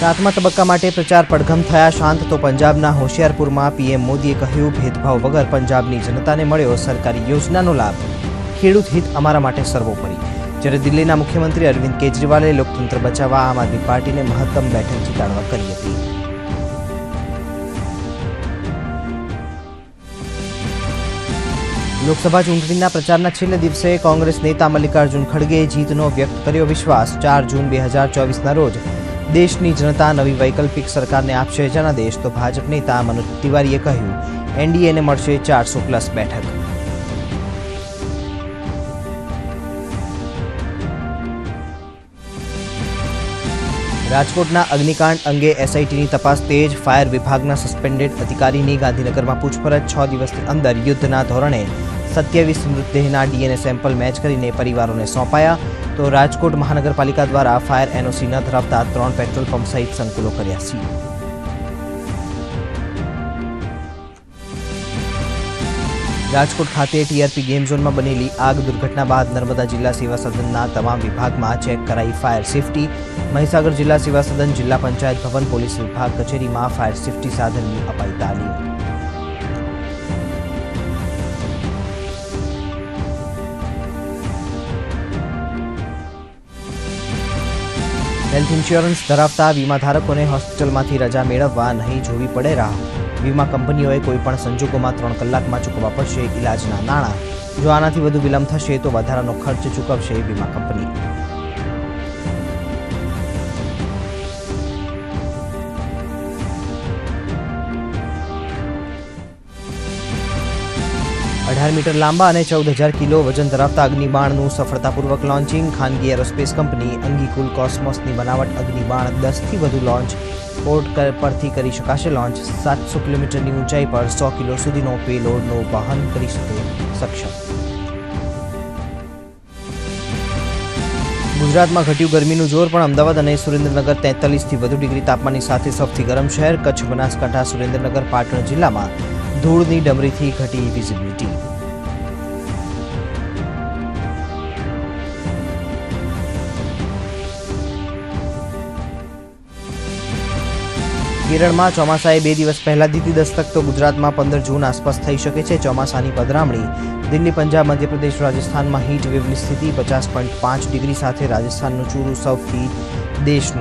સાતમા તબક્કા માટે પ્રચાર પડઘમ થયા શાંત, તો પંજાબના હોશિયારપુરમાં પીએમ મોદીએ કહ્યું, ભેદભાવ વગર પંજાબની જનતાને મળ્યો સરકારી યોજનાનો લાભ. ખેડૂત હિત અમારા માટે સર્વોપરી. જ્યારે દિલ્હીના મુખ્યમંત્રી અરવિંદ કેજરીવાલે લોકતંત્ર બચાવવા આમ આદમી પાર્ટીને મહત્તમ બેઠક જીતાડવા કરી હતી. લોકસભા ચૂંટણીના પ્રચારના છેલ્લે દિવસે કોંગ્રેસ નેતા મલ્લિકાર્જુન ખડગેએ જીતનો વ્યક્ત કર્યો વિશ્વાસ. ચાર જૂન બે હજાર ચોવીસના રોજ દેશની જનતા નવી વૈકલ્પિક સરકારને આપશે જનાદેશ તો ભાજપ નેતા મનોજ તિવારીએ કહ્યું, એનડીએને મળશે ચારસો પ્લસ બેઠક. રાજકોટના અગ્નિકાંડ અંગે એસઆઈટીની તપાસ તેજ ફાયર વિભાગના સસ્પેન્ડેડ અધિકારીની ગાંધીનગરમાં પૂછપરછ છ દિવસની અંદર યુદ્ધના ધોરણે સત્યાવીસ મૃતદેહના ડીએનએ સેમ્પલ મેચ કરીને પરિવારોને સોંપાયા. તો રાજકોટ મહાનગરપાલિકા દ્વારા ફાયર એનઓસી ન ધરાવતા ત્રણ પેટ્રોલ પંપ સહિત સંકુલો કર્યા છે રાજકોટ ખાતે ટીઆરપી ગેમ ઝોનમાં બનેલી આગ દુર્ઘટના બાદ નર્મદા જિલ્લા સેવા સદનના તમામ વિભાગમાં ચેક કરાઈ ફાયર સેફટી. મહીસાગર જિલ્લા સેવા સદન જિલ્લા પંચાયત ભવન પોલીસ વિભાગ કચેરીમાં ફાયર સેફટી સાધનની અપાઈ તાલીમ. હેલ્થ ઇન્સ્યોરન્સ ધરાવતા વીમાધારકોને હોસ્પિટલમાંથી રજા મેળવવા નહીં જોવી પડે રાહ. વીમા કંપનીઓએ કોઈપણ સંજોગોમાં ત્રણ કલાકમાં ચૂકવવા પડશે ઇલાજના નાણાં. જો આનાથી વધુ વિલંબ થશે તો વધારાનો ખર્ચ ચૂકવશે વીમા કંપની. અઢાર મીટર લાંબા અને ચૌદ હજાર કિલો વજન ધરાવતા અગ્નિબાણનું સફળતાપૂર્વક લોન્ચિંગ. ખાનગી એરોસ્પેસ કંપની અંગીકુલ કોસ્મોસની બનાવટ અગ્નિબાણ દસથી વધુ લોન્ચ પોર્ટ પરથી કરી શકાશે લોન્ચ. સાતસો કિલોમીટરની ઊંચાઈ પર સો કિલો સુધીનો પેલોડનું વહન કરી શકે સક્ષમ. ગુજરાતમાં ઘટ્યું ગરમીનું જોર પણ અમદાવાદ અને સુરેન્દ્રનગર તેતાલીસથી વધુ ડિગ્રી તાપમાનની સાથે સૌથી ગરમ શહેર કચ્છ બનાસકાંઠા સુરેન્દ્રનગર પાટણ જિલ્લામાં ધૂળની ડમરીથી ઘટી વિઝિબિલિટી કેરળમાં ચોમાસાએ બે દિવસ પહેલા દીધી દસ્તક તો ગુજરાતમાં પંદર જૂન આસપાસ થઈ શકે છે. ચોમાસાની પધરામણી દિલ્હી, પંજાબ, મધ્યપ્રદેશ, રાજસ્થાનમાં હીટ વેવની સ્થિતિ પચાસ પોઈન્ટ પાંચ ડિગ્રી સાથે રાજસ્થાનનું ચૂરું સૌથી દેશનું